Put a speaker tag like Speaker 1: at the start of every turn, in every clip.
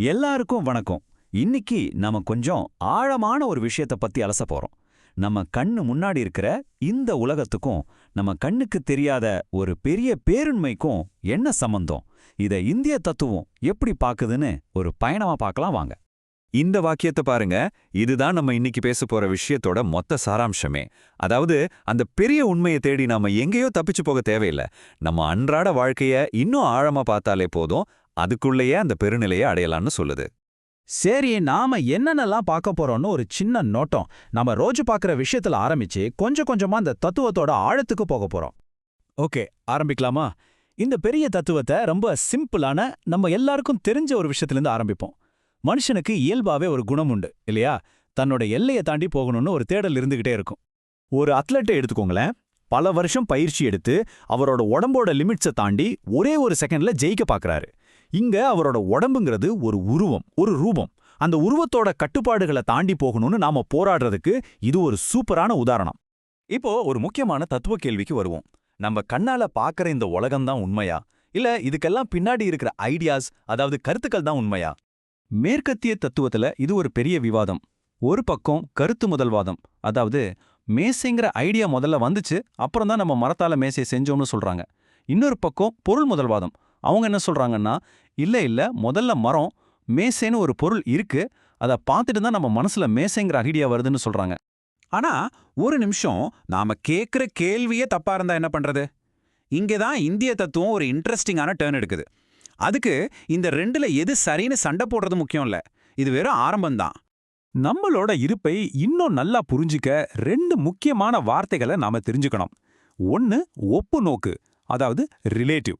Speaker 1: எல்லாருக்கும் வணக்கம். இன்னைக்கு நாம கொஞ்சம் ஆழமான ஒரு விஷயத்த பத்தி அலச போறோம். நம்ம கண்ணு முன்னாடி இருக்கிற இந்த உலகத்துக்கும் நம்ம கண்ணுக்கு தெரியாத ஒரு பெரிய பேருண்மைக்கும் என்ன சம்பந்தம்? இத இந்திய தத்துவம் எப்படி பாக்குதுன்னு ஒரு பயணமா பார்க்கலாம் வாங்க.
Speaker 2: இந்த வாக்கியத்தை பாருங்க. இதுதான் நம்ம இன்னைக்கு பேச போற விஷயத்தோட மொத்த சாராம்சமே. அதாவது அந்த பெரிய உண்மையை தேடி நாம எங்கேயோ தப்பிச்சு போக தேவையில்லை. நம்ம அன்றாட வாழ்க்கைய இன்னும் ஆழமா பார்த்தாலே போதும். அதுக்குள்ளேயே அந்த பெருநிலையை அடையலாம்னு சொல்லுது.
Speaker 3: சரி நாம என்னென்னலாம் பார்க்க போறோம்னு ஒரு சின்ன நோட்டம். நம்ம ரோஜு பார்க்குற விஷயத்துல ஆரம்பிச்சு கொஞ்சம் கொஞ்சமா அந்த தத்துவத்தோட ஆழத்துக்கு போக போறோம்.
Speaker 1: ஓகே ஆரம்பிக்கலாமா? இந்த பெரிய தத்துவத்தை ரொம்ப சிம்பிளான நம்ம எல்லாருக்கும் தெரிஞ்ச ஒரு விஷயத்திலிருந்து ஆரம்பிப்போம். மனுஷனுக்கு இயல்பாவே ஒரு குணம் உண்டு இல்லையா? தன்னோட எல்லையை தாண்டி போகணும்னு ஒரு தேடல் இருந்துகிட்டே இருக்கும். ஒரு அத்லெட்டை எடுத்துக்கோங்களேன். பல வருஷம் பயிற்சி எடுத்து அவரோட உடம்போட லிமிட்ஸை தாண்டி ஒரே ஒரு செகண்ட்ல ஜெயிக்க பார்க்கறாரு. இங்க அவரோட உடம்புங்கிறது ஒரு உருவம் ஒரு ரூபம். அந்த உருவத்தோட கட்டுப்பாடுகளை தாண்டி போகணும்னு நாம போராடுறதுக்கு இது ஒரு சூப்பரான உதாரணம். இப்போ ஒரு முக்கியமான தத்துவ கேள்விக்கு வருவோம். நம்ம கண்ணால பாக்குற இந்த உலகம்தான் உண்மையா? இல்ல இதுக்கெல்லாம் பின்னாடி இருக்கிற ஐடியாஸ் அதாவது கருத்துக்கள் தான் உண்மையா? மேற்கத்திய தத்துவத்துல இது ஒரு பெரிய விவாதம். ஒரு பக்கம் கருத்து முதல்வாதம் அதாவது மேசைங்கிற ஐடியா முதல்ல வந்துச்சு அப்புறம் தான் நம்ம மரத்தால மேசையை செஞ்சோம்னு சொல்றாங்க. இன்னொரு பக்கம் பொருள் முதல்வாதம் அவங்க என்ன சொல்றாங்கன்னா இல்ல இல்ல முதல்ல மரம் மேசைன்னு ஒரு பொருள் இருக்கு. அதை பார்த்துட்டு தான் நம்ம மனசுல மேசைங்கிற ஐடியா வருதுன்னு சொல்றாங்க.
Speaker 3: ஆனா ஒரு நிமிஷம் நாம கேட்குற கேள்வியே தப்பா இருந்தா என்ன பண்றது? இங்கதான் இந்திய தத்துவம் ஒரு இன்ட்ரெஸ்டிங்கான டேர்ன் எடுக்குது. அதுக்கு இந்த ரெண்டுல எது சரின்னு சண்டை போடுறது முக்கியம் இல்ல இது வெறும் ஆரம்பம்தான். நம்மளோட இருப்பை இன்னும் நல்லா புரிஞ்சுக்க ரெண்டு முக்கியமான வார்த்தைகளை நாம தெரிஞ்சுக்கணும். ஒன்னு ஒப்பு நோக்கு அதாவது ரிலேட்டிவ்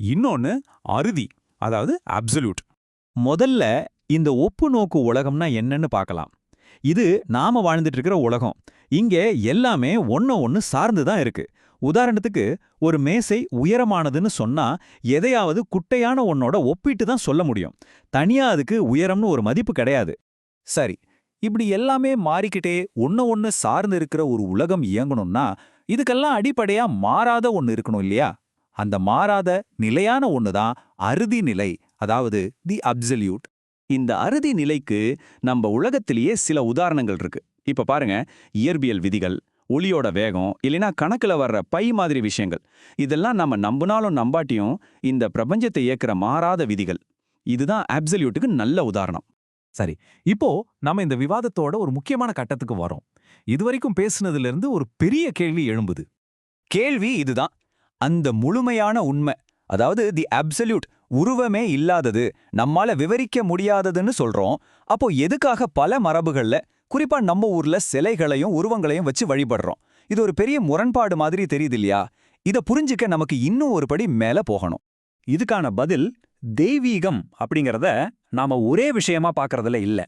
Speaker 3: இன்னொன்னு அறுதி அதாவது அப்சல்யூட் முதல்ல இந்த ஒப்பு நோக்கு உலகம்னா என்னன்னு பார்க்கலாம். இது நாம வாழ்ந்துட்டு இருக்கிற உலகம். இங்கே எல்லாமே ஒன்ன ஒன்னு சார்ந்து தான் இருக்கு. உதாரணத்துக்கு ஒரு மேசை உயரமானதுன்னு சொன்னா எதையாவது குட்டையான ஒன்னோட ஒப்பிட்டு தான் சொல்ல முடியும். தனியா அதுக்கு உயரம்னு ஒரு மதிப்பு கிடையாது. சரி இப்படி எல்லாமே மாறிக்கிட்டே ஒன்ன ஒன்னு சார்ந்து இருக்கிற ஒரு உலகம் இயங்கணும்னா இதுக்கெல்லாம் அடிப்படையா மாறாத ஒன்னு இருக்கணும் இல்லையா? அந்த மாறாத நிலையான ஒன்னு தான் அறுதி நிலை அதாவது தி அப்சல்யூட் இந்த அறுதி நிலைக்கு நம்ம உலகத்திலேயே சில உதாரணங்கள் இருக்கு. இப்ப பாருங்க இயற்பியல் விதிகள் ஒளியோட வேகம் இல்லைனா கணக்குல வர்ற பை மாதிரி விஷயங்கள். இதெல்லாம் நம்ம நம்பினாலும் நம்பாட்டியும் இந்த பிரபஞ்சத்தை இயக்குற மாறாத விதிகள். இதுதான் அப்சல்யூட்டுக்கு நல்ல உதாரணம். சரி இப்போ நம்ம இந்த விவாதத்தோட ஒரு முக்கியமான கட்டத்துக்கு வரோம். இதுவரைக்கும் பேசுனதுல இருந்து ஒரு பெரிய கேள்வி எழும்புது. கேள்வி இதுதான். அந்த முழுமையான உண்மை அதாவது தி அப்சல்யூட் உருவமே இல்லாதது நம்மால விவரிக்க முடியாததுன்னு சொல்றோம். அப்போ எதுக்காக பல மரபுகள்ல குறிப்பா நம்ம ஊர்ல சிலைகளையும் உருவங்களையும் வச்சு வழிபடுறோம். இது ஒரு பெரிய முரண்பாடு மாதிரி தெரியுது இல்லையா? இத புரிஞ்சுக்க நமக்கு இன்னும் ஒரு படி மேல போகணும். இதுக்கான பதில் தெய்வீகம் அப்படிங்கறத நாம ஒரே விஷயமா பார்க்கறதுல இல்ல.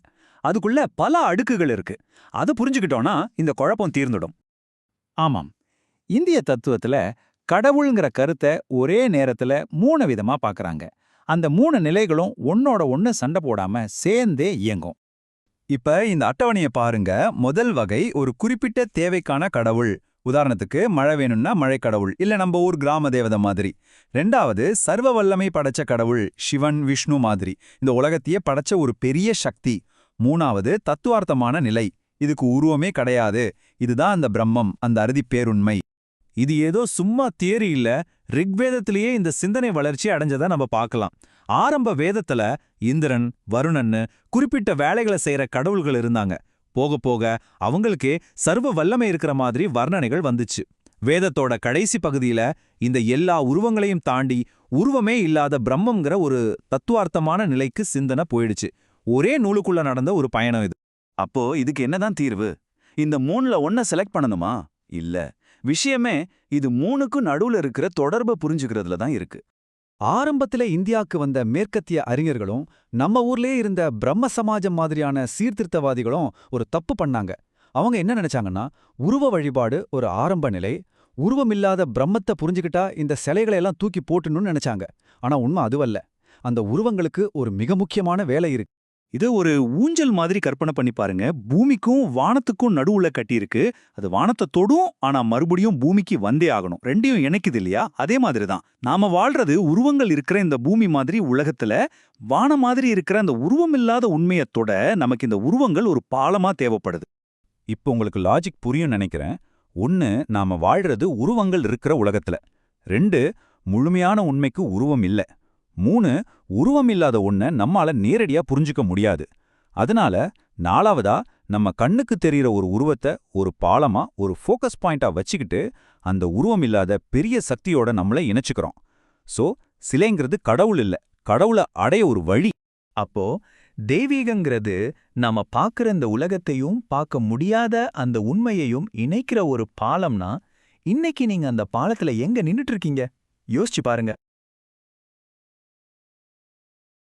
Speaker 3: அதுக்குள்ள பல அடுக்குகள் இருக்கு. அதை புரிஞ்சுக்கிட்டோம்னா இந்த குழப்பம் தீர்ந்துடும். ஆமாம். இந்திய தத்துவத்துல கடவுள்ங்கிற கருத்தை ஒரே நேரத்துல மூணு விதமா பாக்குறாங்க. அந்த மூணு நிலைகளும் ஒன்னோட ஒன்னு சண்டை போடாம சேர்ந்தே இயங்கும்.
Speaker 1: இப்ப இந்த அட்டவணையை பாருங்க. முதல் வகை ஒரு குறிப்பிட்ட தேவைக்கான கடவுள். உதாரணத்துக்கு மழை வேணும்னா மழை கடவுள் இல்ல நம்ம ஊர் கிராம தேவதை மாதிரி. ரெண்டாவது சர்வ வல்லமை படைச்ச கடவுள் சிவன் விஷ்ணு மாதிரி. இந்த உலகத்தையே படைச்ச ஒரு பெரிய சக்தி. மூணாவது தத்துவார்த்தமான நிலை. இதுக்கு உருவமே கிடையாது. இதுதான் அந்த பிரம்மம் அந்த அறுதி பேருண்மை. இது ஏதோ சும்மா தியரி இல்ல ரிக்வேதத்திலேயே இந்த சிந்தனை வளர்ச்சி அடைஞ்சதை நம்ம பார்க்கலாம். ஆரம்ப வேதத்துல இந்திரன் வருணன்னு குறிப்பிட்ட வேலைகளை செய்யற கடவுள்கள் இருந்தாங்க. போக போக அவங்களுக்கே சர்வ வல்லமை இருக்கிற மாதிரி வர்ணனைகள் வந்துச்சு. வேதத்தோட கடைசி பகுதியில இந்த எல்லா உருவங்களையும் தாண்டி உருவமே இல்லாத பிரம்மங்கிற ஒரு தத்துவார்த்தமான நிலைக்கு சிந்தனை போயிடுச்சு. ஒரே நூலுக்குள்ள நடந்த ஒரு பயணம் இது. அப்போ இதுக்கு என்னதான் தீர்வு? இந்த மூணுல ஒன்ன செலக்ட் பண்ணணுமா? இல்ல. விஷயமே இது மூணுக்கும் நடுவுல இருக்கிற தொடர்பை புரிஞ்சுக்கிறதுல தான் இருக்கு. ஆரம்பத்துல இந்தியாவுக்கு வந்த மேற்கத்திய அறிஞர்களும் நம்ம ஊர்லயே இருந்த பிரம்ம சமாஜம் மாதிரியான சீர்திருத்தவாதிகளும் ஒரு தப்பு பண்ணாங்க. அவங்க என்ன நினைச்சாங்கன்னா உருவ வழிபாடு ஒரு ஆரம்ப நிலை உருவமில்லாத பிரம்மத்தை புரிஞ்சுக்கிட்டா இந்த சிலைகளை எல்லாம் தூக்கி போட்டுணும்னு நினைச்சாங்க. ஆனா உண்மை அதுவல்ல. அந்த உருவங்களுக்கு ஒரு மிக முக்கியமான வேலை இருக்கு. இத ஒரு ஊஞ்சல் மாதிரி கற்பனை பண்ணி பாருங்க. பூமிக்கும் வானத்துக்கும் நடுவுல கட்டியிருக்கு. அது வானத்தை தொடும் ஆனா மறுபடியும் பூமிக்கு வந்தே ஆகணும். ரெண்டையும் இணைக்குது இல்லையா? அதே மாதிரி தான் நாம வாழ்றது உருவங்கள் இருக்கிற இந்த பூமி மாதிரி உலகத்துல வானம் மாதிரி இருக்கிற அந்த உருவம் இல்லாத உண்மையை தொட நமக்கு இந்த உருவங்கள் ஒரு பாலமா தேவைப்படுது. இப்போ உங்களுக்கு லாஜிக் புரியும் நினைக்கிறேன். ஒன்னு நாம வாழ்றது உருவங்கள் இருக்கிற உலகத்துல. ரெண்டு முழுமையான உண்மைக்கு உருவம் இல்ல. மூணு உருவம் இல்லாத ஒன்ன நம்மால நேரடியா புரிஞ்சுக்க முடியாது. அதனால நாலாவதா நம்ம கண்ணுக்கு தெரியற ஒரு உருவத்தை ஒரு பாலமா ஒரு ஃபோக்கஸ் பாயிண்டா வச்சுக்கிட்டு அந்த உருவம் இல்லாத பெரிய சக்தியோட நம்மளை இணைச்சுக்கிறோம். சோ சிலைங்கிறது கடவுள் இல்ல. கடவுளை அடைய ஒரு வழி.
Speaker 4: அப்போ தெய்வீகங்கிறது நாம பார்க்குற இந்த உலகத்தையும் பார்க்க முடியாத அந்த உண்மையையும் இணைக்கிற ஒரு பாலம்னா இன்னைக்கு நீங்க அந்த பாலத்துல எங்க நின்னுட்டு இருக்கீங்க? யோசிச்சு பாருங்க.